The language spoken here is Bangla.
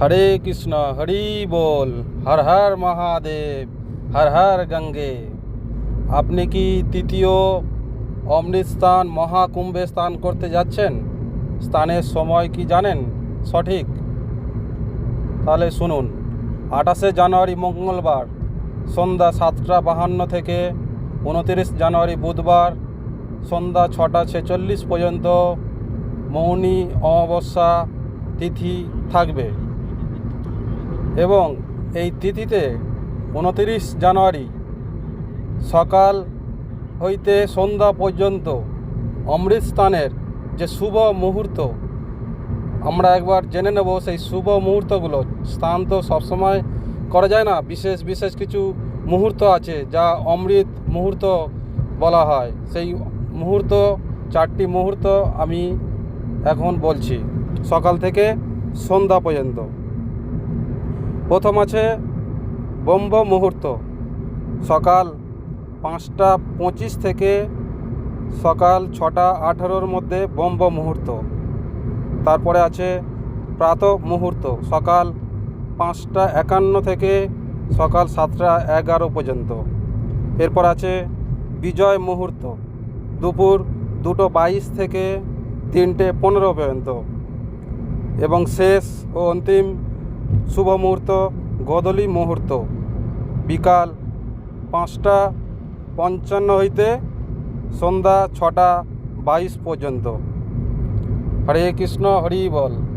হরে কৃষ্ণ, হরি বল, হর হর মহাদেব, হর হর গঙ্গে। আপনি কি তৃতীয় অমৃত স্থান মহাকুম্ভে স্নান করতে যাচ্ছেন? স্থানের সময় কি জানেন? সঠিক। তাহলে শুনুন, আঠাশে জানুয়ারি মঙ্গলবার, সন্ধ্যা সাতটা বাহান্ন থেকে উনতিরিশ জানুয়ারি বুধবার, সন্ধ্যা ছটা ছেচল্লিশ পর্যন্ত মৌনী অমাবস্যা তিথি থাকবে। এবং এই তিথিতে উনতিরিশ জানুয়ারি সকাল হইতে সন্ধ্যা পর্যন্ত অমৃত স্থানের যে শুভ মুহূর্ত, আমরা একবার জেনে নেব সেই শুভ মুহূর্তগুলো। স্থান তো সবসময় করা যায় না, বিশেষ বিশেষ কিছু মুহূর্ত আছে যা অমৃত মুহূর্ত বলা হয়। সেই মুহূর্ত, চারটি মুহূর্ত আমি এখন বলছি, সকাল থেকে সন্ধ্যা পর্যন্ত। প্রথম আছে ব্রহ্ম মুহূর্ত। সকাল পাঁচটা পঁচিশ থেকে সকাল ছটা আঠারোর মধ্যে ব্রহ্ম মুহূর্ত। তারপরে আছে প্রাত মুহূর্ত, সকাল পাঁচটা একান্ন থেকে সকাল সাতটা এগারো পর্যন্ত। এরপর আছে বিজয় মুহূর্ত, দুপুর দুটো বাইশ থেকে তিনটে পনেরো পর্যন্ত। এবং শেষ ও অন্তিম শুভ মুহূর্ত গদলি মুহূর্ত। বিকাল পাঁচটা পঞ্চান্ন হইতে সন্ধ্যা ছটা বাইশ পর্যন্ত। হরে কৃষ্ণ, হরি বল।